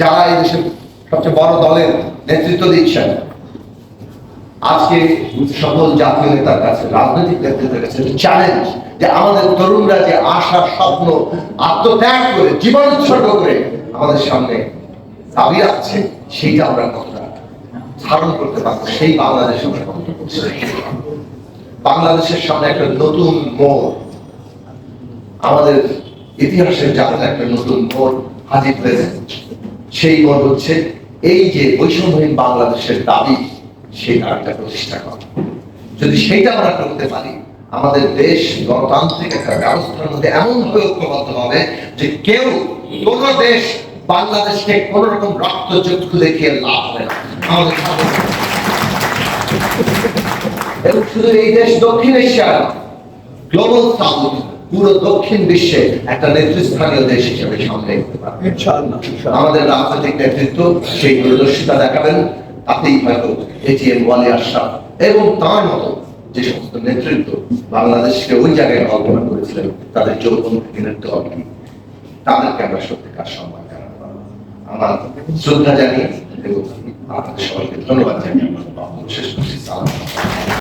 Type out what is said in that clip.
যারা এই দেশের সবচেয়ে বড় দলের নেতৃত্ব দিচ্ছেন, আজকে সকল জাতীয় নেতার কাছে, রাজনৈতিক নেতৃত্বের কাছে চ্যালেঞ্জ যে আমাদের তরুণরা যে আশা স্বপ্ন, আত্মত্যাগ করে, জীবন উৎসর্গ করে আমাদের সামনে দাবি রাখছে, সেইটা আমরা কতটা ধারণ করতে পারব। সেই বাংলাদেশ আমরা বাংলাদেশের সামনে একটা নতুন মোড়। আমাদের ইতিহাসের যাত্রা একটা নতুন মোড় হাজির হয়েছে। সেই মোড় হচ্ছে এই যে বৈষম্যহীন বাংলাদেশের দাবি সেটা একটা প্রতিষ্ঠা করা। যদি সেইটা আমরা করতে পারি, আমাদের দেশ, গণতান্ত্রিক একটা ব্যবস্থার মধ্যে এমন ভাবে ঐক্যবদ্ধ হবে যে কেউ কোন দেশ বাংলাদেশকে কোন রকম রক্তচক্ষু দেখিয়ে লাভ হবে না। এবং শুধু এই দেশ দক্ষিণ এশিয়ার গ্লোবাল সাউথ পুরো দক্ষিণ বিশ্বে একটা নেতৃস্থানীয় দেশ হিসেবে সামনে আমাদের রাজনৈতিক নেতৃত্ব সেই দূরদর্শিতা দেখাবেন তাতেই হয়তো এটিএম ওয়ালি আশরাফ এবং তার মতো যে সমস্ত নেতৃত্ব বাংলাদেশকে ওই জায়গায় কল্পনা করেছিলেন তাদের যৌবন নেতৃত্ব কি? তাদেরকে আমরা সত্যিকার সম্মান জানাতে পারব আমার শ্রদ্ধা জানিয়ে এবং আপনাদের সবাইকে ধন্যবাদ জানিয়ে আমার শেষ